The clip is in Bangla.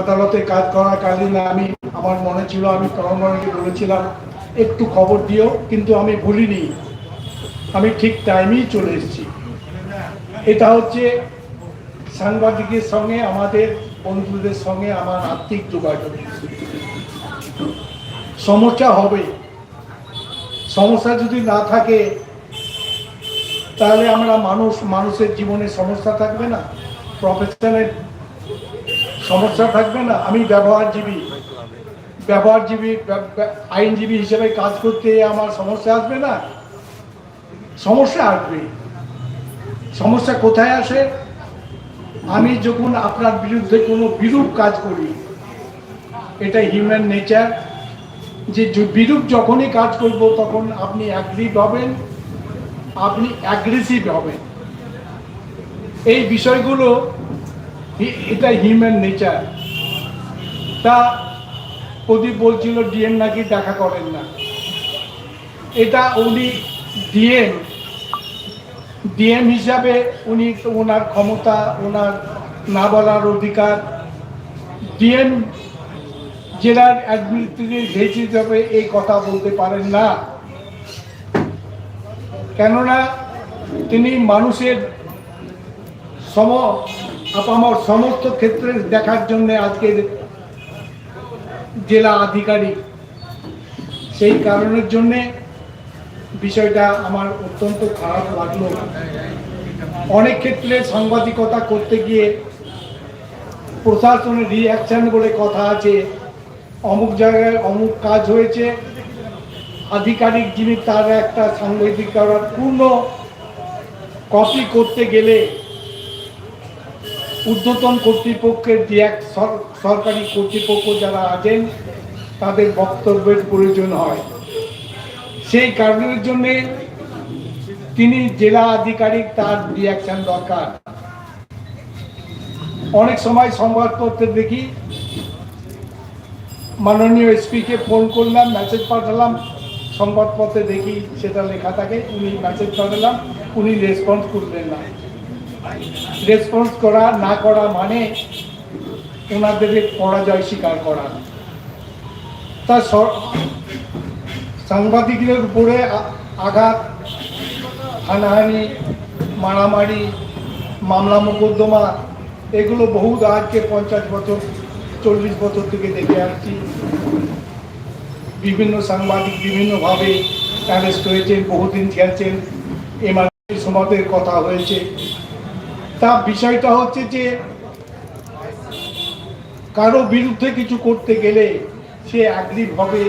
আদালতে কাজ করাকালীন আমি আমার মনে ছিল, আমি তরঙ্গকে বলেছিলাম, একটু খবর দিও, কিন্তু আমি ভুলিনি। আমি ঠিক টাইমেই চলে এসেছি। এটা হচ্ছে সাংবাদিকের সঙ্গে, আমাদের বন্ধুদের সঙ্গে আমার আর্থিক যোগাযোগ। সমস্যা হবে। সমস্যা যদি না থাকে, তাহলে আমরা মানুষ, মানুষের জীবনে সমস্যা থাকবে না। প্রফেশনের সমস্যা থাকবে না, আমি ব্যবহারজীবী। ব্যবহারজীবী ব্য- ব্য- আইনজীবী হিসেবে কাজ করতে আমার সমস্যা আসবে না? সমস্যা আসবে। সমস্যা কোথায় আসে? আমি যখন আপনার বিরুদ্ধে কোনো বিরূপ কাজ করি, এটা হিউম্যান নেচার যে বিরূপ যখনই কাজ করব, তখন আপনি অ্যাগ্রিভ হবেন, আপনি অ্যাগ্রেসিভ হবেন। এই বিষয়গুলো এটা হিউম্যান নেচার তা প্রদীপ বলছিল ডিএম নাকি দেখা করেন না? এটা উনি ডিএম। ডিএম হিসাবে উনি ওনার ক্ষমতা, ওনার না বলার অধিকার। ডিএম জেলার অ্যাডমিনিস্ট্রেটিভ হেড হিসাবে এই কথা বলতে পারেন না। কেননা তিনি মানুষের সম আপামর সমস্ত ক্ষেত্রে দেখার জন্য আজকের জেলা আধিকারিক, সেই কারণের জন্যে বিষয়টা আমার অত্যন্ত খারাপ লাগল। অনেক ক্ষেত্রে সাংবাদিকতা করতে গিয়ে প্রশাসনের রিয়াকশন বলে কথা আছে। অমুক জায়গায় অমুক কাজ হয়েছে। আধিকারিক যিনি তার একটা সাংবাদিকতার পূর্ণ কপি করতে গেলে ঊর্ধ্বতন কর্তৃপক্ষের যে এক সর- সরকারি কর্তৃপক্ষ যারা আছেন, তাদের বক্তব্যের প্রয়োজন হয়। সেই কারণের জন্যে তিনি জেলা আধিকারিক তার রিয়াকশন দরকার। অনেক সময় সংবাদপত্রে দেখি, মাননীয় এসপিকে ফোন করলাম মেসেজ পাঠালাম, সংবাদপত্রে দেখি সেটা লেখা থাকে, উনি মেসেজ পাঠালাম, উনি রেসপন্স করলেন না। রেসপন্স করা, না করা মানে ওনাদের পরাজয় স্বীকার করা। তা সাংবাদিকদের উপরে আঘাত, হানাহানি, মারামারি, মামলা মোকদ্দমা, এগুলো বহু আজকে পঞ্চাশ বছর, চল্লিশ বছর থেকে দেখে আসছি। বিভিন্ন সাংবাদিক বিভিন্নভাবে অ্যারেস্ট হয়েছেন, বহুদিন খেলছেন এমার্জেন্সি সমাজের কথা হয়েছে। তা বিষয়টা হচ্ছে যে কারও বিরুদ্ধে কিছু করতে গেলে সে অ্যাগ্রিভ হবে